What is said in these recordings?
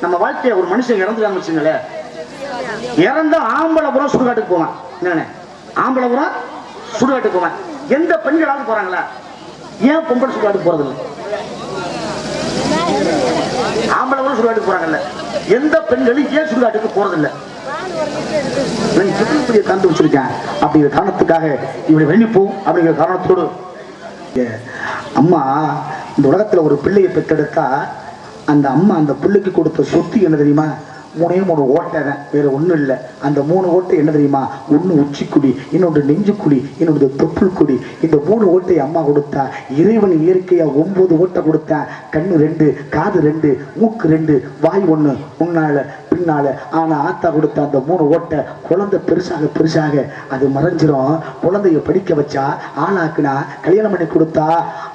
நம்ம வாழ்க்கைய ஒரு மனுஷன் இறந்துடாம வச்சுங்களேன் இறந்த ஆம்பளபுரம் சுடுகாட்டுக்கு போவான். என்னென்ன ஆம்பளபுரம் சுடுகாட்டுக்கு போவேன். எந்த பெண்களாவது போறாங்களா? ஏன் பொம்பளை சுடுகாட்டுக்கு போறது இல்லை ஆம்பளபுரம் சுடுகாட்டுக்கு போறாங்கல்ல. எந்த பெண்களும் ஏன் சுடுகாட்டுக்கு போறதில்லை? பெரிய வச்சிருக்கேன்? அப்படிங்கிற காரணத்துக்காக இப்படி வெளிப்போம் அப்படிங்கிற காரணத்தோடு. ஏ, அம்மா இந்த உலகத்துல ஒரு பிள்ளையை பெற்றெடுத்தா அந்த அம்மா அந்த பிள்ளைக்கு கொடுத்த சொத்து என்ன தெரியுமா? மூணே மூணு ஓட்டை தான். வேறு ஒன்றும் இல்லை. அந்த மூணு ஓட்டை என்ன தெரியுமா? ஒன்று உச்சிக்குடி இன்னொன்று நெஞ்சுக்குடி இன்னொன்று தொப்புள் குடி இந்த மூணு ஓட்டை அம்மா கொடுத்தா இறைவன் இயற்கையாக ஒன்பது ஓட்டை கொடுத்தா கண்ணு ரெண்டு காது ரெண்டு மூக்கு ரெண்டு வாய் ஒன்று முன்னால் பின்னால். ஆனா ஆத்தா கொடுத்த அந்த மூணு ஓட்டை குழந்தை பெருசாக பெருசாக. அது மறைஞ்சிரும். குழந்தைய படிக்க வச்சா ஆளாக்குனா கல்யாணம் பண்ணி கொடுத்தா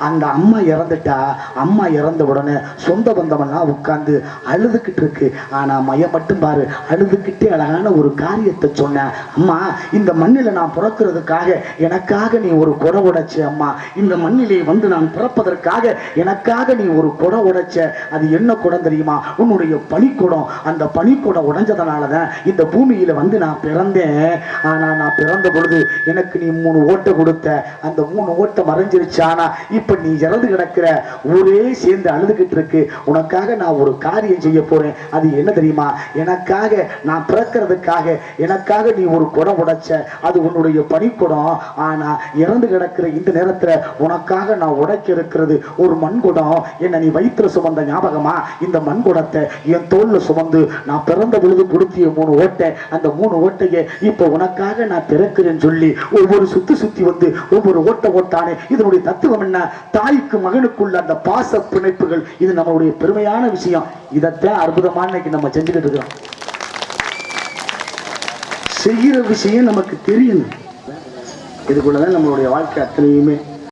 அந்த அம்மா இறந்துட்டா அம்மா இறந்த உடனே சொந்த பந்தமெல்லாம் உட்காந்து அழுதுகிட்டு இருக்கு. ஆனா மையம் மட்டும் பாரு அழுதுகிட்டே அழகான ஒரு காரியத்தை சொன்னேன் அம்மா இந்த மண்ணில நான் பிறக்கிறதுக்காக எனக்காக நீ ஒரு குடை உடைச்ச அம்மா. இந்த மண்ணிலே வந்து நான் பிறப்பதற்காக எனக்காக நீ ஒரு குடை உடைச்ச. அது என்ன குடம் தெரியுமா? உன்னுடைய பனிக்குடம். அந்த பனிக்குடம் உடைஞ்சதுனால தான் இந்த பூமியில வந்து நான் பிறந்தேன். ஆனா நான் பிறந்த பொழுது எனக்கு நீ மூணு ஓட்டை கொடுத்த. அந்த மூணு ஓட்டை மறைஞ்சிருச்சு ஆனா இப்ப நீ இறந்து கிடக்கிற. ஊரே சேர்ந்து அழுதுகிட்டு இருக்கு. உனக்காக நான் ஒரு காரியம் செய்ய போறேன். அது என்ன தெரியுமா? எனக்காக நான் பிறக்கிறதுக்காக எனக்காக நீ ஒரு குடம் உடைச்ச அது உன்னுடைய பனிக்குடம். ஆனா இறந்து கிடக்கிற இந்த நேரத்துல உனக்காக நான் உடைக்க இருக்கிறது ஒரு மண்குடம். என்ன நீ வயிற்றுல சுமந்த ஞாபகமா? இந்த மண்குடத்தை என் தோல்ல சுமந்து நான் பிறந்த பொழுது கொடுத்திய மூணு ஓட்டை அந்த மூணு ஓட்டையை இப்போ உனக்காக நான் பிறக்கிறேன்னு சொல்லி ஒவ்வொரு சுத்தி சுத்தி வந்து ஒவ்வொரு ஓட்ட ஓட்டானே. இதனுடைய தத்துவம் என்ன? தாய்க்கு மகனுக்குள்ள அந்த பாச பிணைப்புகள் இது நம்மளுடைய பெருமையான விஷயம். இதைத்தான் அற்புதமான இன்னைக்கு நம்ம செஞ்சுக்கிட்டு இருக்கிறோம். செய்கிற விஷயம் நமக்கு தெரியணும் இதுக்குள்ளதான் நம்மளுடைய வாழ்க்கை அத்தனையுமே